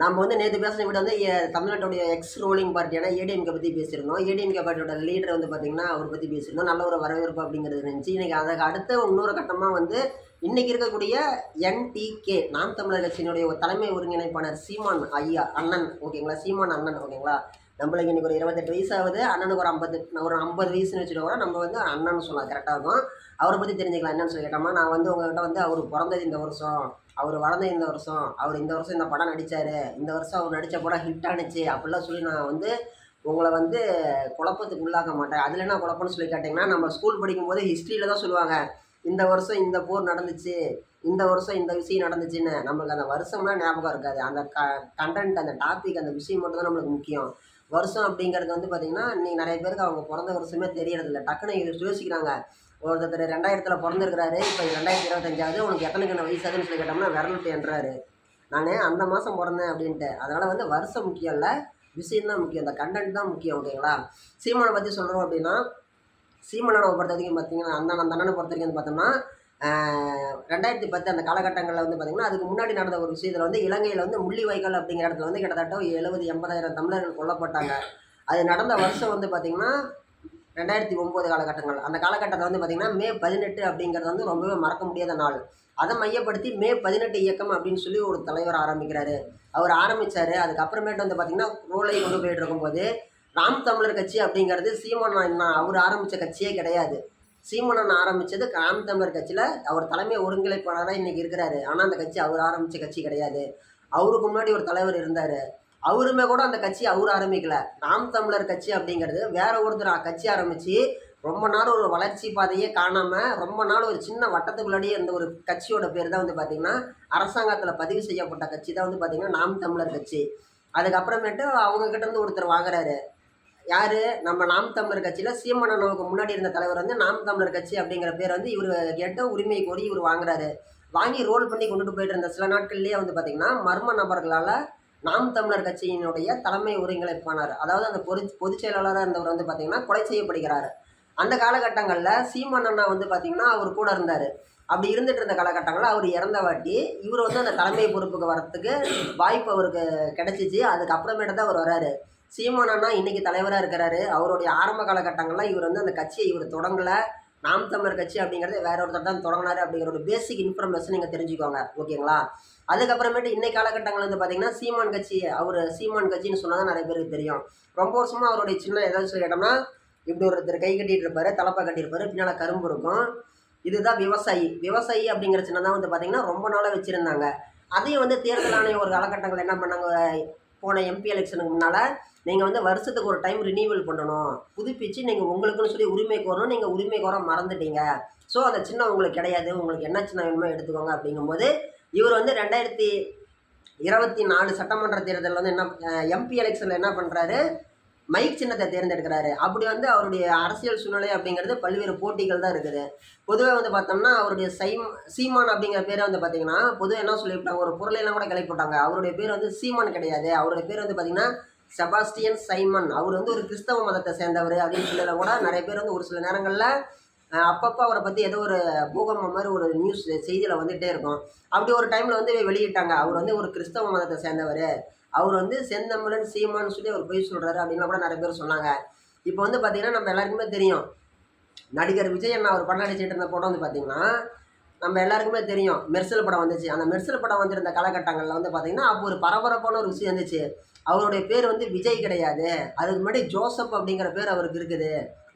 நம்ம வந்து நேற்று பேசின விட வந்து தமிழ்நாட்டுடைய எக்ஸ் ரோலிங் பார்ட்டியான ஏடிஎம்கே பற்றி பேசியிருந்தோம். ஏடிஎம்கே பார்ட்டியோட லீடர் வந்து பார்த்திங்கன்னா அவர் பற்றி பேசியிருந்தோம். நல்ல ஒரு வரவேற்பு அப்படிங்கிறது இருந்துச்சு. இன்றைக்கி அதுக்கு அடுத்த இன்னொரு கட்டமாக வந்து இன்றைக்கி இருக்கக்கூடிய என்டிகே நாம் தமிழர் கட்சியினுடைய ஒரு தலைமை ஒருங்கிணைப்பாளர் சீமான் ஐயா அண்ணன். ஓகேங்களா? சீமான் அண்ணன் ஓகேங்களா? நம்மளுக்கு இன்றைக்கி ஒரு இருபத்தெட்டு வயசு ஆகுது அண்ணனுக்கு ஒரு ஐம்பது ஒரு ஐம்பது வயசுன்னு வச்சுட்டு கூட நம்ம வந்து அண்ணன் சொல்லலாம் கரெக்டாக இருக்கும். அவரை பற்றி தெரிஞ்சுக்கலாம் என்னன்னு சொல்லி கேட்டோம்னா நான் வந்து உங்கள்கிட்ட வந்து அவர் பிறந்தது இந்த வருஷம் அவர் வளர்ந்தது இந்த வருஷம் அவர் இந்த வருஷம் இந்த படம் நடித்தார் இந்த வருஷம் அவர் நடித்த படம் ஹிட் ஆனுச்சு அப்படிலாம் சொல்லி நான் வந்து உங்களை வந்து குழப்பத்துக்கு உள்ளாக்க மாட்டேன். அதில் என்ன குழப்பம்னு சொல்லி கேட்டிங்கன்னா நம்ம ஸ்கூல் படிக்கும்போது ஹிஸ்ட்ரியில் தான் சொல்லுவாங்க இந்த வருஷம் இந்த போர் நடந்துச்சு இந்த வருஷம் இந்த விஷயம் நடந்துச்சுன்னு. நம்மளுக்கு அந்த வருஷம்லாம் ஞாபகம் இருக்காது. அந்த க கண்டென்ட் அந்த டாபிக் அந்த விஷயம் மட்டும் தான் நம்மளுக்கு முக்கியம். வருஷம் அப்படிங்கிறது வந்து பார்த்திங்கன்னா இன்றைக்கி நிறைய பேருக்கு அவங்க பிறந்த வருஷமே தெரியறதில்ல. டக்குன்னு யோசிக்கிறாங்க. ஒருத்தர் ரெண்டாயிரத்தில் பிறந்திருக்கிறாரு. இப்போ ரெண்டாயிரத்தி இருபத்தஞ்சாவது. உனக்கு எத்தனை கண்ண வயசாகுன்னு சொல்லி கேட்டோம்னா விரல் என்றாரு. நான் அந்த மாதம் பிறந்தேன் அப்படின்ட்டு. அதனால் வந்து வருஷம் முக்கியம் இல்லை. விஷயம் தான் முக்கியம். இந்த கண்டென்ட் தான் முக்கியம் ஓகேங்களா? சீமானை பற்றி சொல்கிறோம் அப்படின்னா சீமானோட பொறுத்த வரைக்கும் பார்த்தீங்கன்னா அந்த அந்த அண்ணனை பொறுத்த வரைக்கும் பார்த்தோம்னா ரெண்டாயிரத்தி பத்து அந்த காலகட்டங்களில் வந்து பார்த்திங்கன்னா அதுக்கு முன்னாடி நடந்த ஒரு விஷயத்தில் வந்து இலங்கையில் வந்து முள்ளிவாய்க்கால் அப்படிங்கிற இடத்துல வந்து கிட்டத்தட்ட எழுபது எண்பதாயிரம் தமிழர்கள் கொல்லப்பட்டாங்க. அது நடந்த வருஷம் வந்து பார்த்திங்கன்னா ரெண்டாயிரத்தி ஒம்பது காலகட்டங்கள். அந்த காலகட்டத்தில் வந்து பார்த்திங்கன்னா மே பதினெட்டு அப்படிங்கிறது வந்து ரொம்பவே மறக்க முடியாத நாள். அதை மையப்படுத்தி மே பதினெட்டு இயக்கம் அப்படின்னு சொல்லி ஒரு தலைவர் ஆரம்பிக்கிறாரு. அவர் ஆரம்பித்தார் அதுக்கப்புறமேட்டு வந்து பார்த்திங்கன்னா ரோலை கொண்டு போயிட்டு இருக்கும்போது ராம் தமிழர் கட்சி அப்படிங்கிறது சீமான் அவர் ஆரம்பித்த கட்சியே கிடையாது. சீமான் ஆரம்பித்தது ராம் தமிழர் கட்சியில் அவர் தலைமை ஒருங்கிணைப்பாளராக இன்றைக்கி இருக்கிறாரு. ஆனால் அந்த கட்சி அவர் ஆரம்பித்த கட்சி கிடையாது. அவருக்கு முன்னாடி ஒரு தலைவர் இருந்தார். அவருமே கூட அந்த கட்சி அவர் ஆரம்பிக்கல. நாம் தமிழர் கட்சி அப்படிங்கிறது வேற ஒருத்தர் கட்சி ஆரம்பித்து ரொம்ப நாள் ஒரு வளர்ச்சி பாதையே காணாமல் ரொம்ப நாள் ஒரு சின்ன வட்டத்துக்குள்ளாடியே இருந்த ஒரு கட்சியோட பேர் தான் வந்து பார்த்திங்கன்னா அரசாங்கத்தில் பதிவு செய்யப்பட்ட கட்சி தான் வந்து பார்த்திங்கன்னா நாம் தமிழர் கட்சி. அதுக்கப்புறமேட்டு அவங்க இருந்து ஒருத்தர் வாங்குறாரு. யார்? நம்ம நாம் தமிழர் கட்சியில் சீமனனுக்கு முன்னாடி இருந்த தலைவர் வந்து நாம் தமிழர் கட்சி அப்படிங்கிற பேர் வந்து இவர் கேட்ட உரிமை கோரி இவர் வாங்குறாரு. வாங்கி ரோல் பண்ணி கொண்டுட்டு போயிட்டு இருந்த சில நாட்கள்லேயே வந்து பார்த்திங்கன்னா மர்ம நபர்களால் நாம் தமிழர் கட்சியினுடைய தலைமை ஒருங்கிணைப்பானார் அதாவது அந்த பொது பொதுச் செயலாளராக இருந்தவர் வந்து பார்த்திங்கன்னா கொலை செய்யப்படுகிறார். அந்த காலகட்டங்களில் சீமான் அண்ணா வந்து பார்த்திங்கன்னா அவர் கூட இருந்தார். அப்படி இருந்துட்டு இருந்த காலகட்டங்களில் அவர் இறந்த வாட்டி இவர் வந்து அந்த தலைமை பொறுப்புக்கு வரத்துக்கு வாய்ப்பு அவருக்கு கிடச்சிச்சு. அதுக்கப்புறமேட்டு தான் அவர் வராரு. சீமான் அண்ணா இன்னைக்கு தலைவராக இருக்கிறாரு. அவருடைய ஆரம்ப காலகட்டங்களில் இவர் வந்து அந்த கட்சியை இவர் தொடங்கலை. நாம் தமிழர் கட்சி அப்படிங்கிறத வேற ஒருத்தர் தான் தொடங்கினாரு அப்படிங்கிற ஒரு பேசிக் இன்ஃபர்மேஷன் நீங்கள் தெரிஞ்சுக்கோங்க. ஓகேங்களா? அதுக்கப்புறமேட்டு இன்னைக்கு காலகட்டங்கள் வந்து பார்த்தீங்கன்னா சீமான் கட்சி அவர் சீமான் கட்சின்னு சொன்னால் தான் நிறைய பேருக்கு தெரியும். ரொம்ப வருஷமாக அவருடைய சின்ன ஏதாவது சொல்லி கேட்டோம்னா இப்படி ஒருத்தர் கை கட்டிட்டு இருப்பாரு தலப்பா கட்டியிருப்பாரு பின்னால் கரும்பு இருக்கும். இதுதான் விவசாயி. விவசாயி அப்படிங்கிற சின்ன தான் வந்து பார்த்தீங்கன்னா ரொம்ப நாளாக வச்சுருந்தாங்க. அதையும் வந்து தேர்தல் ஆணையம் ஒரு காலகட்டங்கள் என்ன பண்ணாங்க? போன எம்பி எலெக்ஷனுக்கு முன்னால் நீங்கள் வந்து வருஷத்துக்கு ஒரு டைம் ரினியூவல் பண்ணணும். புதுப்பிச்சு நீங்கள் உங்களுக்குன்னு சொல்லி உரிமை கோரணும். நீங்கள் உரிமை கோர மறந்துட்டீங்க. ஸோ அந்த சின்ன உங்களுக்கு கிடையாது. உங்களுக்கு என்ன சின்ன வேணுமோ எடுத்துக்கோங்க அப்படிங்கும்போது இவர் வந்து ரெண்டாயிரத்தி இருபத்தி நாலு சட்டமன்ற தேர்தலில் வந்து என்ன எம்பி எலெக்ஷனில் என்ன பண்ணுறாரு மைக் சின்னத்தை தேர்ந்தெடுக்கிறாரு. அப்படி வந்து அவருடைய அரசியல் சூழ்நிலை அப்படிங்கிறது பல்வேறு போட்டிகள் தான் இருக்குது. பொதுவாக வந்து பார்த்தோம்னா அவருடைய சைம் சீமான் அப்படிங்கிற பேரை வந்து பார்த்தீங்கன்னா பொதுவாக என்ன சொல்லிவிட்டாங்க ஒரு பொருளையெல்லாம் கூட கிளப்பி போட்டாங்க. அவருடைய பேர் வந்து சீமான் கிடையாது. அவருடைய பேர் வந்து பார்த்தீங்கன்னா செபாஸ்டியன் சைமன். அவர் வந்து ஒரு கிறிஸ்தவ மதத்தை சேர்ந்தவர் அப்படின்னு சொல்லல கூட நிறைய பேர் வந்து ஒரு சில நேரங்களில் அப்பப்போ அவரை பற்றி ஏதோ ஒரு பூகம்பம் மாதிரி ஒரு நியூஸ் செய்தியில் வந்துகிட்டே இருக்கும். அப்படி ஒரு டைமில் வந்து வெளியிட்டாங்க. அவர் வந்து ஒரு கிறிஸ்தவ மதத்தை சேர்ந்தவர். அவர் வந்து செந்தமிழன் சீமான்னு சொல்லி அவர் போய் சொல்கிறாரு அப்படின்லாம் கூட நிறைய பேர் சொன்னாங்க. இப்போ வந்து பார்த்திங்கன்னா நம்ம எல்லாருக்குமே தெரியும். நடிகர் விஜய் அண்ணா அவர் படம் நடிச்சிட்டு இருந்த படம் வந்து பார்த்திங்கன்னா நம்ம எல்லாருக்குமே தெரியும் மெர்சல் படம் வந்துச்சு. அந்த மெர்சல் படம் வந்திருந்த காலகட்டங்களில் வந்து பார்த்திங்கன்னா அப்போ ஒரு பரபரப்பான ஒரு விஷயம் இருந்துச்சு அவருடைய பேர் வந்து விஜய் கிடையாது. அதுக்கு முன்னாடி ஜோசப் அப்படிங்கிற பேர் அவருக்கு இருக்குது.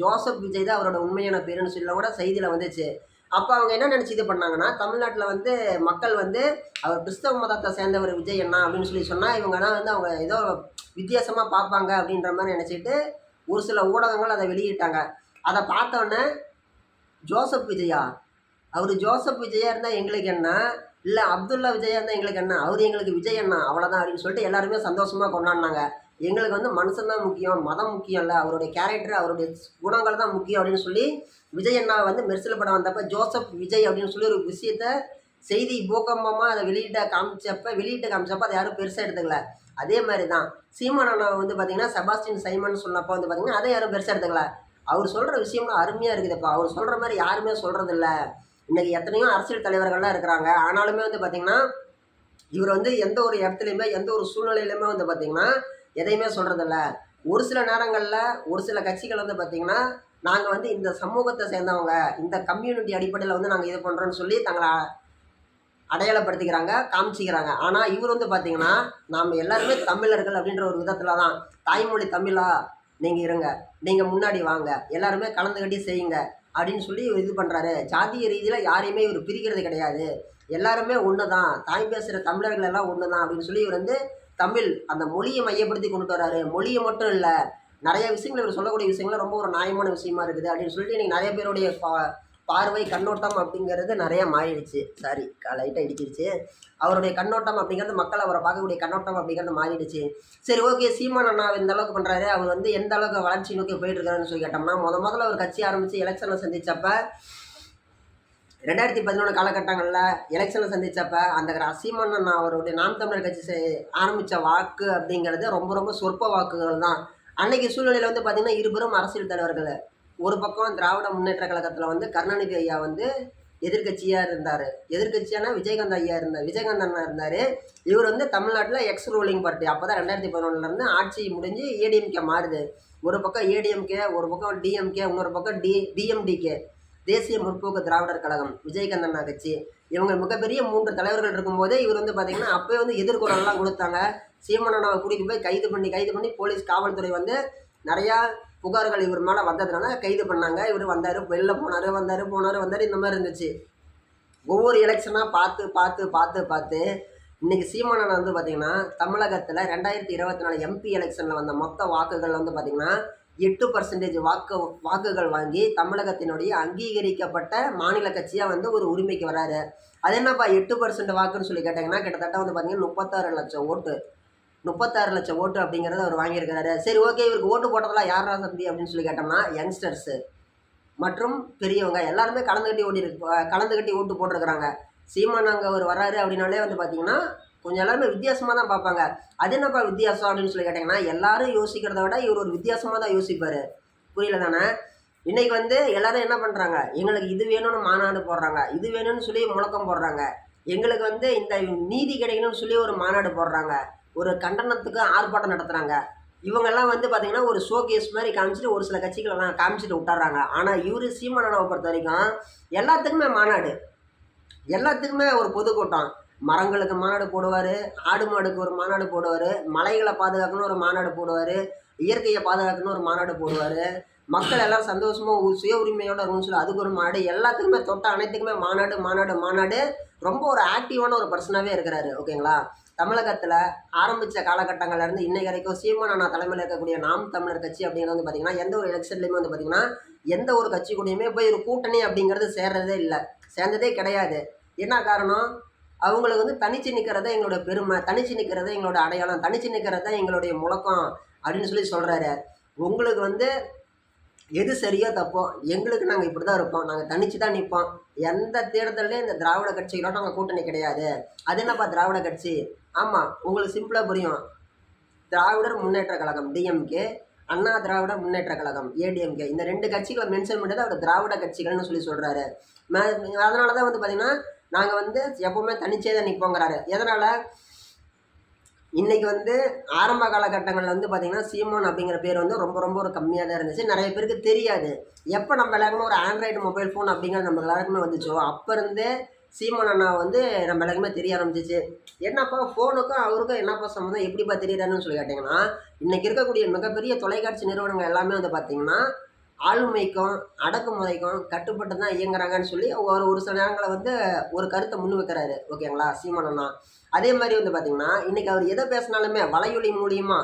ஜோசப் விஜய் தான் அவரோட உண்மையான பேருன்னு சொல்லி கூட செய்தியில் வந்துச்சு. அப்போ அவங்க என்ன நினச்சி இது பண்ணாங்கன்னா தமிழ்நாட்டில் வந்து மக்கள் வந்து அவர் கிறிஸ்தவ மதத்தை சேர்ந்தவர் விஜய் என்ன அப்படின்னு சொல்லி சொன்னால் இவங்க தான் வந்து அவங்க ஏதோ வித்தியாசமாக பார்ப்பாங்க அப்படின்ற மாதிரி நினச்சிட்டு ஒரு சில ஊடகங்கள் அதை வெளியிட்டாங்க. அதை பார்த்தோன்னே ஜோசப் விஜயா? அவர் ஜோசப் விஜயா இருந்தால் எங்களுக்கு என்ன? இல்லை அப்துல்லா விஜயா இருந்தால் எங்களுக்கு என்ன? அவர் எங்களுக்கு விஜய் அண்ணா அவ்வளோதான் அப்படின்னு சொல்லிட்டு எல்லாருமே சந்தோஷமாக கொண்டாடினாங்க. எங்களுக்கு வந்து மனுஷன் தான் முக்கியம் மதம் முக்கியம் இல்லை அவருடைய கேரக்டர் அவருடைய குணங்கள் தான் முக்கியம் அப்படின்னு சொல்லி விஜய் அண்ணா வந்து மெர்சல் படம் வந்தப்ப ஜோசப் விஜய் அப்படின்னு சொல்லி ஒரு விஷயத்த செய்தி பூகம்பமாக அதை வெளியிட்ட காமிச்சப்ப வெளியிட்டு காமிச்சப்ப அதை யாரும் பெருசாக எடுத்துக்கல. அதே மாதிரி தான் சீமான் அண்ணா வந்து பார்த்தீங்கன்னா செபாஸ்டின் சைமன் சொன்னப்போ வந்து பார்த்தீங்கன்னா அதை யாரும் பெருசாக எடுத்துக்கல. அவர் சொல்கிற விஷயம்லாம் அருமையாக இருக்குதுப்பா அவர் சொல்கிற மாதிரி யாருமே சொல்கிறதில்ல இன்றைக்கி எத்தனையோ அரசியல் தலைவர்கள்லாம் இருக்கிறாங்க. ஆனாலுமே வந்து பார்த்திங்கன்னா இவர் வந்து எந்த ஒரு இடத்துலையுமே எந்த ஒரு சூழ்நிலையிலுமே வந்து பார்த்திங்கன்னா எதையுமே சொல்கிறதில்ல ஒரு சில நேரங்களில் ஒரு சில கட்சிகள் வந்து பார்த்திங்கன்னா நாங்கள் வந்து இந்த சமூகத்தை சேர்ந்தவங்க இந்த கம்யூனிட்டி அடிப்படையில் வந்து நாங்கள் இது பண்ணுறோன்னு சொல்லி தங்களை அடையாளப்படுத்திக்கிறாங்க காமிச்சிக்கிறாங்க. ஆனால் இவர் வந்து பார்த்தீங்கன்னா நாம் எல்லாருமே தமிழர்கள் அப்படின்ற ஒரு விதத்தில் தான் தாய்மொழி தமிழா நீங்கள் இருங்க. நீங்கள் முன்னாடி வாங்க. எல்லாருமே கலந்துக்கிட்டே செய்யுங்க. அப்படின்னு சொல்லி இது பண்ணுறாரு ஜாதிய ரீதியில் யாரையுமே இவர் பிரிக்கிறது கிடையாது. எல்லாருமே ஒன்று தான் தாய் பேசுகிற தமிழர்கள் எல்லாம் ஒன்று தான் அப்படின்னு சொல்லி இவர் வந்து தமிழ் அந்த மொழியை மையப்படுத்தி கொண்டுட்டு வராரு. மொழியை மட்டும் இல்லை நிறைய விஷயங்கள் இவர் சொல்லக்கூடிய விஷயங்கள் ரொம்ப ஒரு நியாயமான விஷயமா இருக்குது அப்படின்னு சொல்லிட்டு இன்னைக்கு நிறைய பேருடைய பா பார்வை கண்ணோட்டம் அப்படிங்கிறது நிறையா மாறிடுச்சு. சாரி லைட்டாக இடிச்சிருச்சு. அவருடைய கண்ணோட்டம் அப்படிங்கிறது மக்கள் அவரை பார்க்கக்கூடிய கண்ணோட்டம் அப்படிங்கிறது மாறிடுச்சு. சரி ஓகே சீமான் அண்ணா இந்த அளவுக்கு பண்ணுறாரு அவர் வந்து எந்த அளவுக்கு வளர்ச்சி நோக்கி போயிட்டு இருக்காருன்னு சொல்லி கேட்டோம்னா முத முதல்ல அவர் கட்சி ஆரம்பித்து எலெக்ஷனில் சந்தித்தப்ப ரெண்டாயிரத்தி பதினொன்று காலகட்டங்களில் எலெக்ஷனை சந்தித்தப்ப அந்த சீமான் அண்ணா அவருடைய நாம் தமிழர் கட்சி ஆரம்பித்த வாக்கு அப்படிங்கிறது ரொம்ப ரொம்ப சொற்ப வாக்குகள் தான் அன்னைக்கு சூழ்நிலையில் வந்து பார்த்திங்கன்னா இருபெரும் அரசியல் தலைவர்கள். ஒரு பக்கம் திராவிட முன்னேற்ற கழகத்தில் வந்து கருணாநிதி ஐயா வந்து எதிர்க்கட்சியாக இருந்தார். எதிர்கட்சியானா விஜயகாந்த் ஐயா இருந்தார் விஜயகாந்த் அண்ணா இருந்தார். இவர் வந்து தமிழ்நாட்டில் எக்ஸ் ரூலிங் பார்ட்டி அப்போ தான் ரெண்டாயிரத்தி பதினொன்றுலேருந்து ஆட்சி முடிஞ்சு ஏடிஎம்கே மாறுது. ஒரு பக்கம் ஏடிஎம்கே ஒரு பக்கம் டிஎம்கே இன்னொரு பக்கம் டி டிஎம்டிகே தேசிய முற்போக்கு திராவிடர் கழகம் விஜயகாந்த் அண்ணா கட்சி. இவங்க மிகப்பெரிய மூன்று தலைவர்கள் இருக்கும்போதே இவர் வந்து பார்த்திங்கன்னா அப்போயே வந்து எதிர்குரல்லாம் கொடுத்தாங்க. சீமன் அண்ணாவை கூட்டிகிட்டு போய் கைது பண்ணி கைது பண்ணி போலீஸ் காவல்துறை வந்து நிறையா புகார்கள் இவர் மேலே வந்ததுனால கைது பண்ணாங்க. இவர் வந்தார் வெளில போனார் வந்தார் போனார் வந்தார் இந்த மாதிரி இருந்துச்சு. ஒவ்வொரு எலெக்ஷனாக பார்த்து பார்த்து பார்த்து பார்த்து இன்றைக்கி சீமானன் வந்து பார்த்திங்கன்னா தமிழகத்தில் ரெண்டாயிரத்தி இருபத்தி நாலு எம்பி எலெக்ஷனில் வந்த மொத்த வாக்குகள் வந்து பார்த்திங்கன்னா எட்டு பர்சன்டேஜ் வாக்கு வாக்குகள் வாங்கி தமிழகத்தினுடைய அங்கீகரிக்கப்பட்ட மாநில கட்சியாக வந்து ஒரு உரிமைக்கு வராரு. அது என்னப்பா எட்டு பர்சன்ட் வாக்குன்னு சொல்லி கேட்டிங்கன்னா கிட்டத்தட்ட வந்து பார்த்திங்கன்னா முப்பத்தாறு லட்சம் ஓட்டு. முப்பத்தாறு லட்சம் ஓட்டு அப்படிங்கிறத அவர் வாங்கியிருக்கிறாரு. சரி ஓகே இவருக்கு ஓட்டு போட்டதெல்லாம் யாரா தம்பி அப்படின்னு சொல்லி கேட்டோம்னா யங்ஸ்டர்ஸு மற்றும் பெரியவங்க எல்லாருமே கலந்து கட்டி ஓடி கலந்து கட்டி ஓட்டு போட்டிருக்கிறாங்க. சீமான் அங்கே அவர் வர்றாரு அப்படின்னாலே வந்து பார்த்தீங்கன்னா கொஞ்சம் எல்லாருமே வித்தியாசமாக தான் பார்ப்பாங்க. அது என்னப்பா வித்தியாசம் அப்படின்னு சொல்லி கேட்டிங்கன்னா எல்லாரும் யோசிக்கிறத விட இவர் ஒரு வித்தியாசமாக தான் யோசிப்பார். புரியல தானே? இன்றைக்கி வந்து எல்லோரும் என்ன பண்ணுறாங்க எங்களுக்கு இது வேணும்னு மாநாடு போடுறாங்க. இது வேணும்னு சொல்லி முழக்கம் போடுறாங்க. எங்களுக்கு வந்து இந்த நீதி கிடைக்கணும்னு சொல்லி ஒரு மாநாடு போடுறாங்க. ஒரு கண்டனத்துக்கு ஆர்ப்பாட்டம் நடத்துகிறாங்க இவங்கெல்லாம் வந்து பார்த்தீங்கன்னா ஒரு ஷோ கேஸ் மாதிரி காமிச்சிட்டு ஒரு சில கட்சிகளெல்லாம் காமிச்சிட்டு விட்டுறாங்க. ஆனால் இவர் சீமானவை பொறுத்த வரைக்கும் எல்லாத்துக்குமே மாநாடு. எல்லாத்துக்குமே ஒரு பொதுக்கூட்டம். மரங்களுக்கு மாநாடு போடுவார் ஆடு மாடுக்கு ஒரு மாநாடு போடுவார் மலைகளை பாதுகாக்கணும் ஒரு மாநாடு போடுவார் இயற்கையை பாதுகாக்கணும் ஒரு மாநாடு போடுவார். மக்கள் எல்லாம் சந்தோஷமாக சுய உரிமையோட இருக்கும்னு சொல்லி அதுக்கு ஒரு மாநாடு. எல்லாத்துக்குமே தொட்ட அனைத்துக்குமே மாநாடு மாநாடு மாநாடு. ரொம்ப ஒரு ஆக்டிவான ஒரு பர்சனாகவே இருக்கிறாரு. ஓகேங்களா தமிழகத்தில் ஆரம்பித்த காலகட்டங்கள்லேருந்து இன்னைக்கு வரைக்கும் சீமானா தலைமையில் இருக்கக்கூடிய நாம் தமிழர் கட்சி அப்படிங்கிறது வந்து பார்த்திங்கன்னா எந்த ஒரு எலெக்ஷன்லையுமே வந்து பார்த்திங்கன்னா எந்த ஒரு கட்சி கூடயுமே போய் ஒரு கூட்டணி அப்படிங்கிறது சேர்றதே இல்லை. சேர்ந்ததே கிடையாது. என்ன காரணம்? அவங்களுக்கு வந்து தனிச்சு நிற்கிறத எங்களோட பெருமை தனிச்சு நிற்கிறத எங்களோட அடையாளம் தனிச்சு நிற்கிறத எங்களுடைய முழக்கம் அப்படின்னு சொல்லி சொல்கிறாரு உங்களுக்கு வந்து எது சரியோ தப்போ எங்களுக்கு நாங்கள் இப்படி தான் இருப்போம். நாங்கள் தனிச்சு தான் நிற்போம் எந்த தேர்தலையும் இந்த திராவிட கட்சிகளோட நாங்கள் கூட்டணி கிடையாது. அது என்னப்பா திராவிட கட்சி? ஆமாம் உங்களுக்கு சிம்பிளாக புரியும். திராவிடர் முன்னேற்ற கழகம் டிஎம்கே அண்ணா திராவிட முன்னேற்ற கழகம் ஏடிஎம்கே இந்த ரெண்டு கட்சிகளை மென்ஷன் பண்ணுறது அவர் திராவிட கட்சிகள்னு சொல்லி சொல்கிறாரு அதனால தான் வந்து பார்த்திங்கன்னா நாங்கள் வந்து எப்போவுமே தனிச்சே தான் நிற்போங்கிறாரு எதனால்? இன்னைக்கு வந்து ஆரம்ப காலகட்டங்களில் வந்து பார்த்திங்கன்னா சிமோன் அப்படிங்கிற பேர் வந்து ரொம்ப ரொம்ப ஒரு கம்மியாக தான் இருந்துச்சு. நிறைய பேருக்கு தெரியாது. எப்போ நம்ம எல்லாருக்குமே ஒரு ஆண்ட்ராய்டு மொபைல் ஃபோன் அப்படிங்கிறது நம்ம எல்லாருக்குமே வந்துச்சோ அப்போ இருந்தே சீமான் அண்ணா வந்து நம்ம எல்லாருக்குமே தெரிய ஆரம்பிச்சிச்சு. என்னப்பா ஃபோனுக்கும் அவருக்கும் என்னப்பா சம்மந்தம்? எப்படிப்பா தெரியுறாருன்னு சொல்லி கேட்டிங்கன்னா இன்றைக்கி இருக்கக்கூடிய மிகப்பெரிய தொலைக்காட்சி நிறுவனங்கள் எல்லாமே வந்து பார்த்திங்கன்னா ஆளுமைக்கும் அடக்குமுறைக்கும் கட்டுப்பட்டு தான் இயங்குறாங்கன்னு சொல்லி ஒரு ஒரு சில நேரங்களில் வந்து ஒரு கருத்தை முன் வைக்கிறாரு. ஓகேங்களா? சீமான் அதே மாதிரி வந்து பார்த்திங்கன்னா இன்றைக்கி அவர் எதை பேசினாலுமே வலையொலி மூலியமா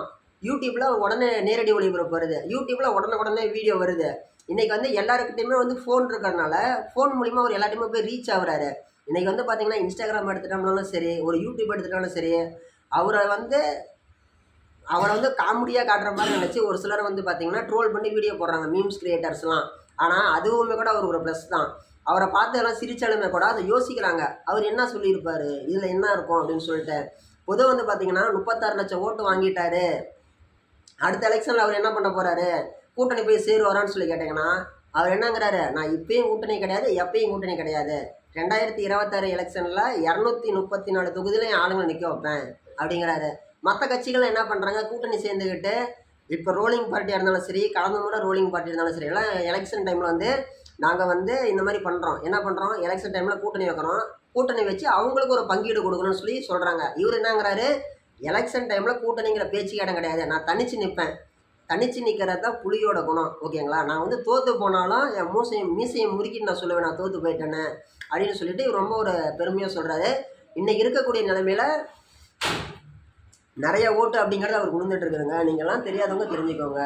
யூடியூப்பில் உடனே நேரடி ஒளிபரப்பு வருது. யூடியூப்பில் உடனே உடனே வீடியோ வருது. இன்றைக்கி வந்து எல்லாருக்கிட்டையுமே வந்து ஃபோன் இருக்கிறதுனால ஃபோன் மூலிமா அவர் எல்லாத்தையுமே போய் ரீச் ஆகுறாரு. இன்றைக்கி வந்து பார்த்திங்கன்னா இன்ஸ்டாகிராம் எடுத்துட்டோம்னாலும் சரி ஒரு யூடியூப் எடுத்துட்டாலும் சரி அவரை வந்து அவரை வந்து காமெடியாக காட்டுற மாதிரி நினச்சி ஒரு சிலர் வந்து பார்த்தீங்கன்னா ட்ரோல் பண்ணி வீடியோ போடுறாங்க மீம்ஸ் கிரியேட்டர்ஸ்லாம் ஆனால் அதுவுமே கூட அவர் ஒரு ப்ளஸ் தான். அவரை பார்த்து எல்லாம் சிரிச்சாலுமே கூட அதை யோசிக்கிறாங்க. அவர் என்ன சொல்லியிருப்பார்? இதில் என்ன இருக்கும் அப்படின்னு சொல்லிட்டு. பொதுவாக வந்து பார்த்தீங்கன்னா முப்பத்தாறு லட்சம் ஓட்டு வாங்கிட்டாரு. அடுத்த எலெக்ஷனில் அவர் என்ன பண்ண போகிறாரு கூட்டணி போய் சேருவாரான்னு சொல்லி கேட்டிங்கன்னா அவர் என்னங்கிறாரு? நான் இப்பயும் கூட்டணி கிடையாது எப்பயும் கூட்டணி கிடையாது. ரெண்டாயிரத்தி இருபத்தாறு எலெக்ஷனில் இரநூத்தி முப்பத்தி நாலு தொகுதியிலையும் ஆளுங்களை நிற்க வைப்பேன் அப்படிங்கிறாரு. மற்ற கட்சிகள் என்ன பண்ணுறாங்க கூட்டணி சேர்ந்துக்கிட்டு இப்போ ரோலிங் பார்ட்டியாக இருந்தாலும் சரி கலந்த முறை ரோலிங் பார்ட்டி இருந்தாலும் சரி எல்லாம் எலெக்ஷன் டைமில் வந்து நாங்கள் வந்து இந்த மாதிரி பண்ணுறோம் என்ன பண்ணுறோம் எலெக்ஷன் டைமில் கூட்டணி வைக்கிறோம். கூட்டணி வச்சு அவங்களுக்கு ஒரு பங்கீடு கொடுக்கணும்னு சொல்லி சொல்கிறாங்க இவர் என்னங்கிறாரு? எலெக்ஷன் டைமில் கூட்டணிங்கிற பேச்சு இடம் கிடையாது. நான் தனிச்சு நிற்பேன் தனிச்சு நிற்கிறது தான் புலியோட குணம். ஓகேங்களா? நான் வந்து தோற்று போனாலும் என் மூசையும் மீசையும் முறுக்கிட்டு நான் சொல்லுவேன் நான் தோற்று போயிட்டேன்னு அப்படின்னு சொல்லிட்டு இவர் ரொம்ப ஒரு பெருமையாக சொல்கிறாரு இன்றைக்கி இருக்கக்கூடிய நிலைமையில் நிறைய ஓட்டு அப்படிங்கிறது அவர் கொடுத்துட்டு இருக்குதுங்க. நீங்கள்லாம் தெரியாதவங்க தெரிஞ்சுக்கோங்க.